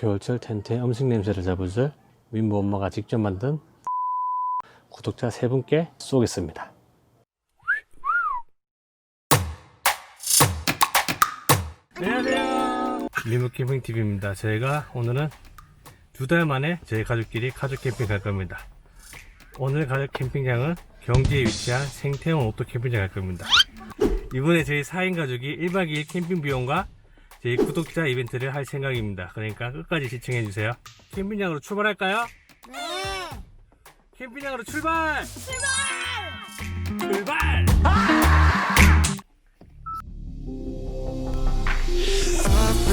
겨울철 텐트의 음식 냄새를 잡아줄 민부 엄마가 직접 만든 구독자 세 분께 쏘겠습니다. 안녕하세요. 민부 캠핑 TV입니다. 저희가 오늘은 두 달 만에 저희 가족끼리 가족 캠핑 갈 겁니다. 오늘 가족 캠핑장은 경주에 위치한 생태원 오토 캠핑장 갈 겁니다. 이번에 저희 4인 가족이 1박 2일 캠핑 비용과 저희 구독자 이벤트를 할 생각입니다. 그러니까 끝까지 시청해 주세요. 캠핑장으로 출발할까요? 네. 캠핑장으로 출발! 출발! 출발! I've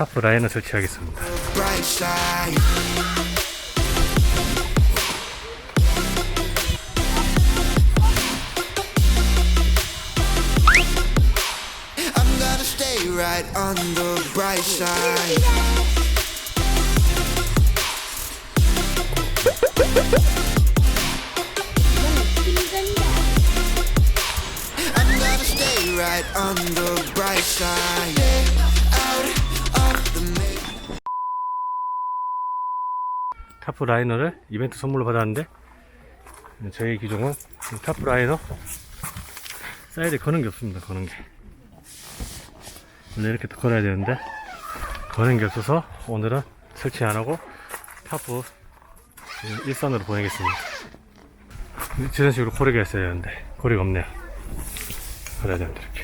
타프 라인을 설치하겠습니다. 타프 라이너를 이벤트 선물로 받았는데 저희 기종은 이 타프 라이너 사이드에 거는 게 없습니다 거는 게. 원래 이렇게 또 걸어야 되는데 거는 게 없어서 오늘은 설치 안 하고 타프 일선으로 보내겠습니다. 저런 식으로 고리가 있어야 되는데 고리가 없네요. 그래야 되는데 이렇게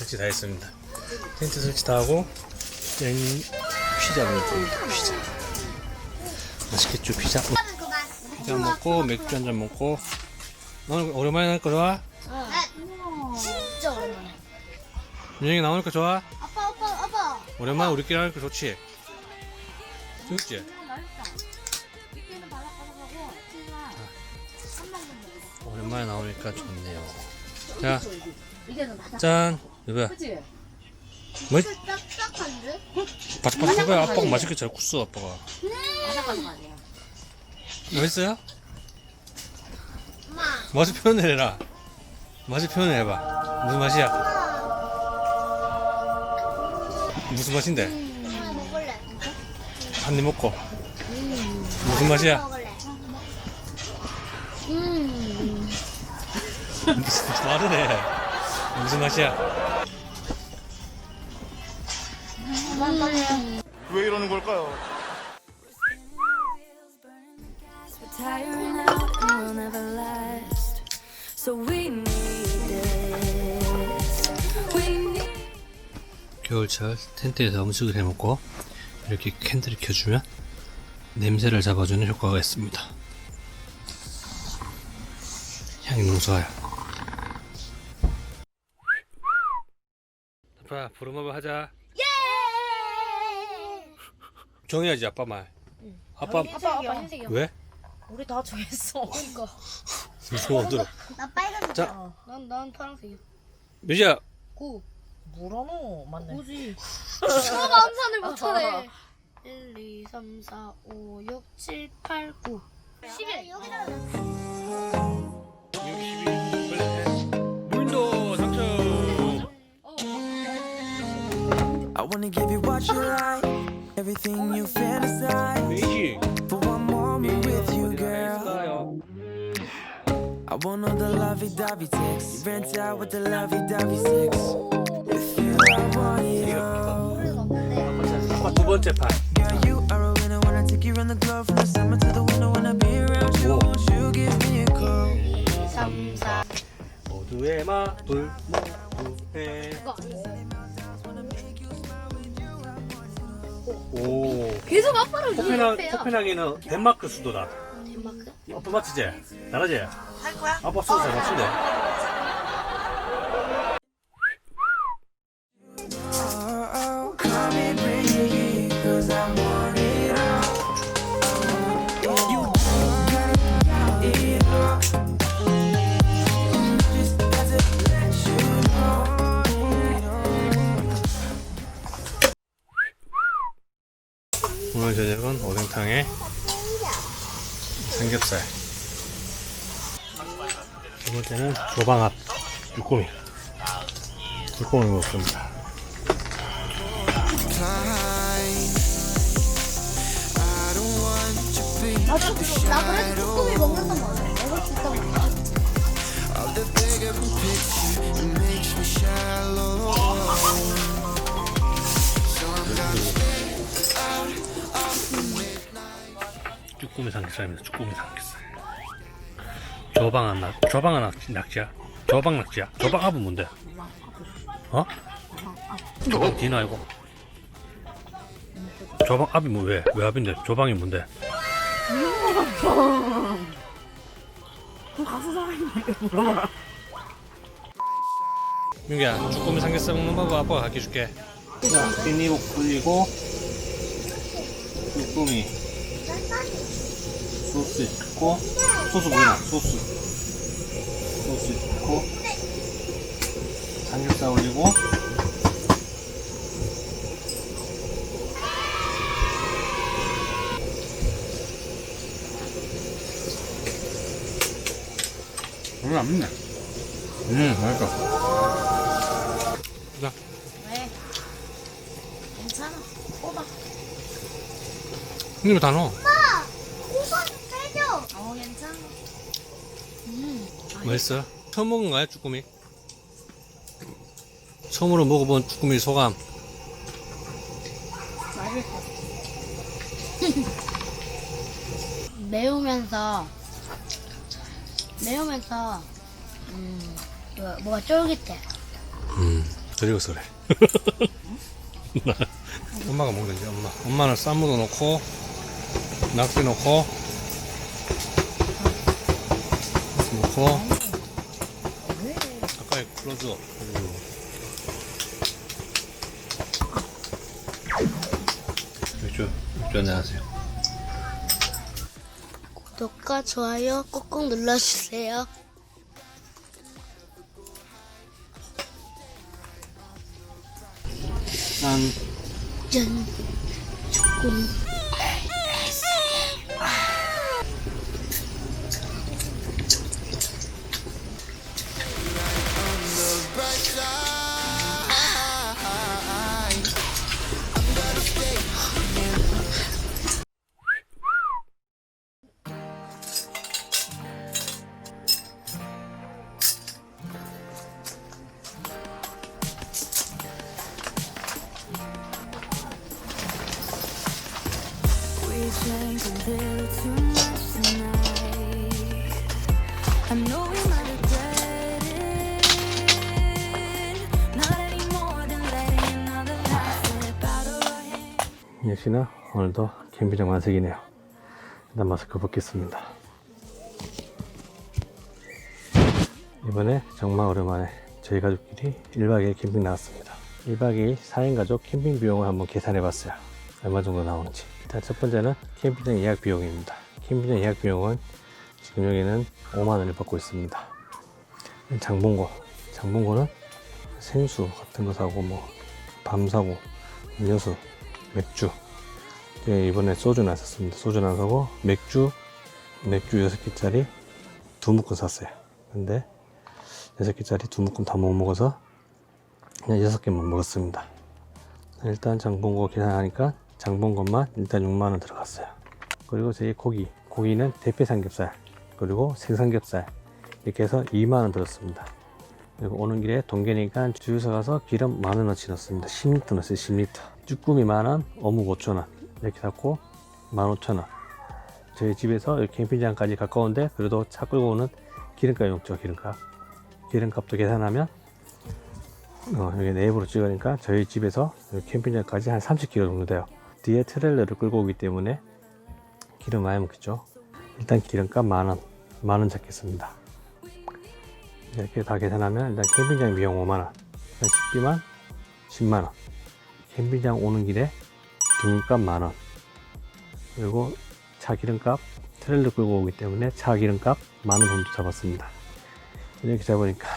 설치 다 했습니다. 텐트 설치 다 하고 짠 피자 먹습니다. 피자 맛있겠죠 피자. 피자 먹고 맥주 한 잔 먹고 오늘 오랜만에 나니까 좋아? 진짜 오랜만에. 민영이 나오니까 좋아? 아빠, 아빠, 아빠. 오랜만에 우리끼리 하니까 좋지? 좋지? 오랜만에 나오니까 좋네요. 자, 짠. 여보야, 그치? 뭐? 딱딱한데? 바삭바삭 해봐요. 아빠가 맛있게 잘 굽어, 아빠가. 바삭바삭하네요. 맛있어요? 엄마. 맛을 표현해라. 맛을 표현해봐. 무슨 맛이야? 무슨 맛인데? 엄마 먹을래. 한 입 먹고. 무슨 맛이야? 먹을래. 음. 무슨 말을 해. 무슨 맛이야? 왜 이러는 걸까요? 겨울철 텐트에서 음식을 해 먹고 이렇게 캔들을 켜주면 냄새를 잡아주는 효과가 있습니다. 향이 너무 좋아요. 아빠 부르마블 하자. 예! 정해야지 아빠 말. 아빠 아빠, 아빠 흰색이요. 왜? 우리 다 정했어. 그러니까. 무슨 맘대로? 나 빨간색. 자, 난, 난 파란색이야. 몇이야? 구. 물어노. 맞네. 뭐지? 엄마가 암산을 못하네. 1, 2, 3, 4, 5, 6, 7, 8, 9. 11 여기다 무인도 I wanna give you what you like, everything you fantasize. 베이징 For one moment with you, girl. I want all the lovey-dovey sex. You rent out with the lovey-dovey sex. With you, I want it all. 아빠 두 번째 판 Girl, you are a winner when I take you around the globe from the summer to the winter. When I be around you, Whoa. won't you give me a call? 3 4 모두의 마블 모두의 오 계속 아빠를 코펜하, 위협해요 코펜하겐은 덴마크 수도다 덴마크? 아빠 맞히지? 잘하지? 할 거야? 아빠 수도 잘 맞춘대 두 번째는 조방합 육고미 육고미 먹습니다 나, 그래도 쭈꾸미 먹는단 말이야 먹을 수 있단 말이야. 쭈꾸미 삼겹살입니다 쭈꾸미 삼겹살 조방합 낙 조방합 낙지, 낙지야 조방 낙지야 조방합은 뭔데? 어? 조방 뒤나 아니고 조방합이 뭐 왜? 왜 합인데? 조방이 뭔데? 민규야 쭈꾸미 삼겹살 먹는 거 아빠가 가르쳐줄게 자 깻잎 굴리고 쭈꾸미 소스 있고 소스 뭐야 소스. 소스 있고 삼겹살 올리고 오늘 안 맵네. 음 맛있다. 자. 왜? 괜찮아. 뽑아. 이거 다 넣어 뽑아 해줘 어 괜찮아 맛있어? 처음 먹은 거야 쭈꾸미? 처음으로 먹어본 쭈꾸미 소감. 매우면서 매우면서 음 뭐- 뭐가 쫄깃해. 음 그리고 그래. 엄마가 먹는지 엄마. 엄마는 쌈무도 넣고 낙지 넣고 넣고 그리고 맥주 맥주 한잔 하세요. 구독과 좋아요 꾹꾹 눌러주세요. 짠 짠. 조금 역시나 오늘도 캠핑장 완색이네요. 일단 마스크 벗겠습니다. 이번에 정말 오랜만에 저희 가족끼리 1박 2일 캠핑 나왔습니다. 1박 2일 4인 가족 캠핑 비용을 한번 계산해 봤어요. 얼마 정도 나오는지 일단 첫 번째는 캠핑장 예약 비용입니다 캠핑장 예약 비용은 지금 여기는 5만 원을 받고 있습니다 장본고 장본고는 생수 같은 거 사고 뭐 밤 사고 음료수 맥주 예, 이번에 소주 나왔었습니다. 소주 나사고 맥주 맥주 6개짜리 두 묶음 샀어요. 근데 6개짜리 두 묶음 다 못 먹어서 그냥 6개만 먹었습니다. 일단 장본거 계산하니까 장본 것만 일단 6만원 들어갔어요. 그리고 저희 고기, 고기는 대패 삼겹살, 그리고 생삼겹살 이렇게 해서 2만원 들었습니다. 그리고 오는 길에 동계니까 주유소 가서 기름 만원어치 넣었습니다. 10리터 넣었어요, 10리터. 쭈꾸미 만원, 어묵 5천원 이렇게 샀고 15,000원. 저희 집에서 캠핑장까지 가까운데 그래도 차 끌고 오는 기름값 용죠 기름값. 기름값도 계산하면 어, 여기 네이버로 찍으니까 저희 집에서 캠핑장까지 한 30km 정도 돼요. 뒤에 트레일러를 끌고 오기 때문에 기름 많이 먹겠죠. 일단 기름값 만원, 만원 잡겠습니다. 이렇게 다 계산하면 일단 캠핑장 비용 5만원, 식비만 10만원, 캠핑장 오는 길에 등값 만원, 그리고 차 기름값 트레일러 끌고 오기 때문에 차 기름값 만원 정도 잡았습니다. 이렇게 잡으니까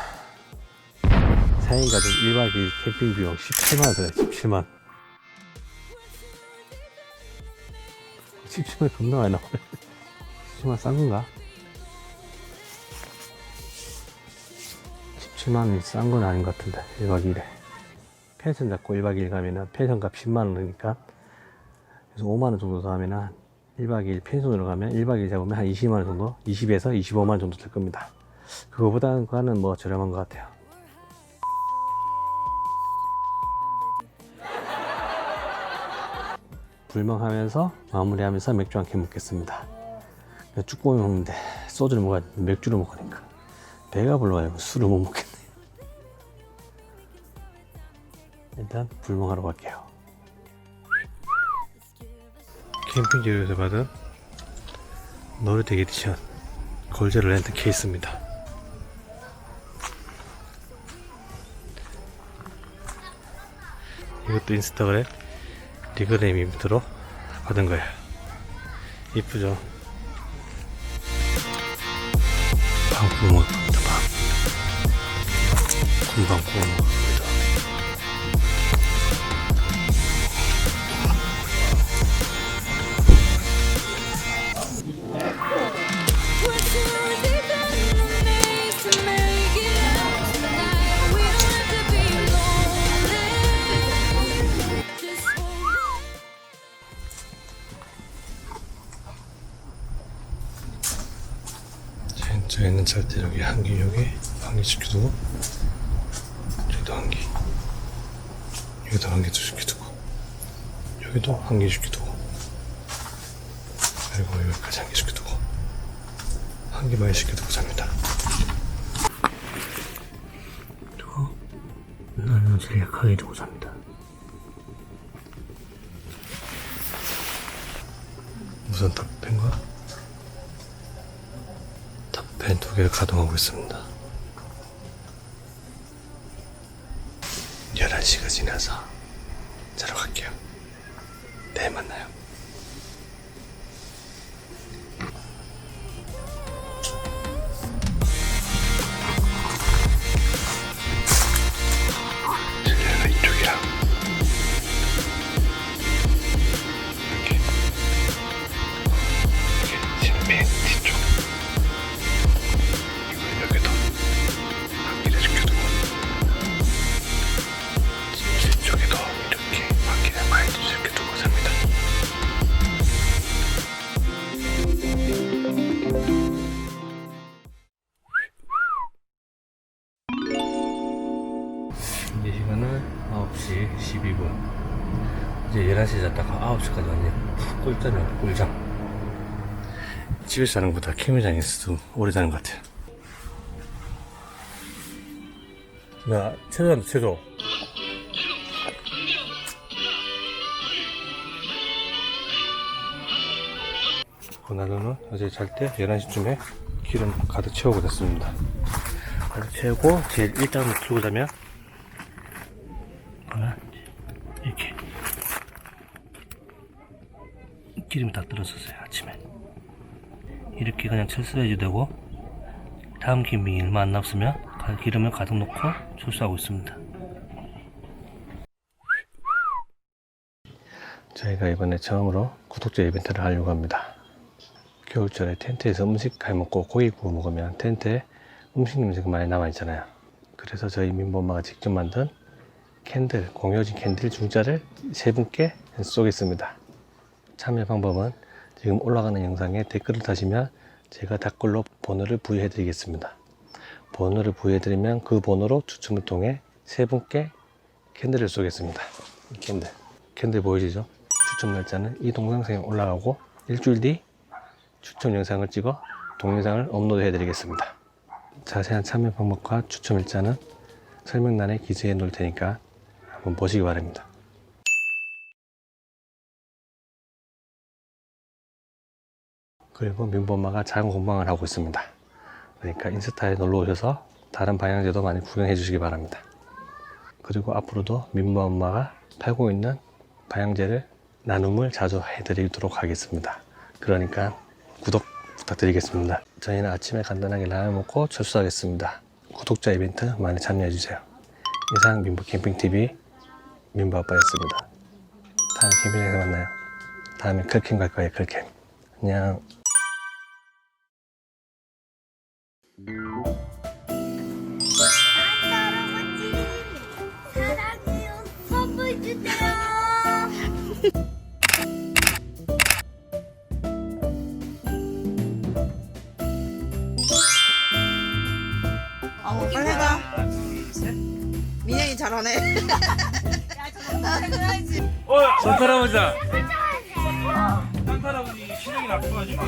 4인 가족 1박 2일 캠핑 비용 17만원 들어요 17만 17만 겁나 많이 나오네 17만 싼 건가? 17만원이 싼 건 아닌 것 같은데 1박 2일에. 펜션 잡고 1박 2일 가면은 펜션 값 10만 원이니까. 그래서 5만 원 정도 더 하면은 1박 2일 펜션으로 가면 1박 2일 잡으면 한 20만 원 정도? 20에서 25만 원 정도 될 겁니다. 그거보다는 뭐 저렴한 것 같아요 불멍하면서 마무리하면서 맥주 한 캔 먹겠습니다. 쭈꾸미 먹는데 소주를 먹어야 맥주를 먹으니까 배가 불러가지고 술을 못 먹겠네. 일단 불멍하러 갈게요. 캠핑지에서 받은 노르텍 에디션 골제로 렌트 케이스입니다. 이것도 인스타그램 리그램 이벤트로 받은 거예요. 이쁘죠? 방 구워 먹습니다, 방. 군방 구워 저희는 절대 여기 한기 여기 한기 시켜두고 여기도 한기 여기도 한기 시켜두고 여기도 한기 시켜두고 그리고 여기까지 한기 시켜두고 한기만 시켜두고 잡니다. 그리고 나는 전략하게 두고 잡니다 탑펜 두 개를 가동하고 있습니다. 11시가 지나서 자러 갈게요. 내일 만나요. 집에서 자는 것보다 캠핑장에서도 오래 자는 것 같아요. 나 최소한다 최소. 고나루는 어제 잘 때 11시쯤에 기름 가득 채우고 됐습니다. 가득 채우고 제일 일단 틀고 자면 하나 이렇게 기름이 다 떨어졌어요 아침에 이렇게 그냥 철수해도 되고 다음 기름이 얼마 안 남았으면 가- 기름을 가득 넣고 철수하고 있습니다 저희가 이번에 처음으로 구독자 이벤트를 하려고 합니다 겨울철에 텐트에서 음식 해 먹고 고기 구워 먹으면 텐트에 음식 냄새가 많이 남아 있잖아요. 그래서 저희 민보 엄마가 직접 만든 캔들, 공효진 캔들 중자를 세 분께 쏘겠습니다. 참여 방법은 지금 올라가는 영상에 댓글을 다시면 제가 댓글로 번호를 부여해 드리겠습니다. 번호를 부여해 드리면 그 번호로 추첨을 통해 세 분께 캔들을 쏘겠습니다. 이 캔들. 캔들 보이시죠? 추첨 날짜는 이 동영상에 올라가고 일주일 뒤 추첨 영상을 찍어 동영상을 업로드 해 드리겠습니다. 자세한 참여 방법과 추첨 일자는 설명란에 기재해 놓을 테니까 한번 보시기 바랍니다. 그리고 민보엄마가 작은 공방을 하고 있습니다. 그러니까 인스타에 놀러 오셔서 다른 방향제도 많이 구경해 주시기 바랍니다. 그리고 앞으로도 민보엄마가 팔고 있는 방향제를 나눔을 자주 해드리도록 하겠습니다. 그러니까 구독 부탁드리겠습니다. 저희는 아침에 간단하게 라면 먹고 철수하겠습니다. 구독자 이벤트 많이 참여해주세요. 이상 민보 캠핑TV 민보 아빠였습니다. 다음 캠핑에서 만나요. 다음에 클캠 갈 거예요, 클캠. 안녕. 할아버지 사랑해요 선물 주세요 어, 빨리 해봐. 민영이 잘하네. 손팔아보자. 딴 할아버지 신경이 나빠가지고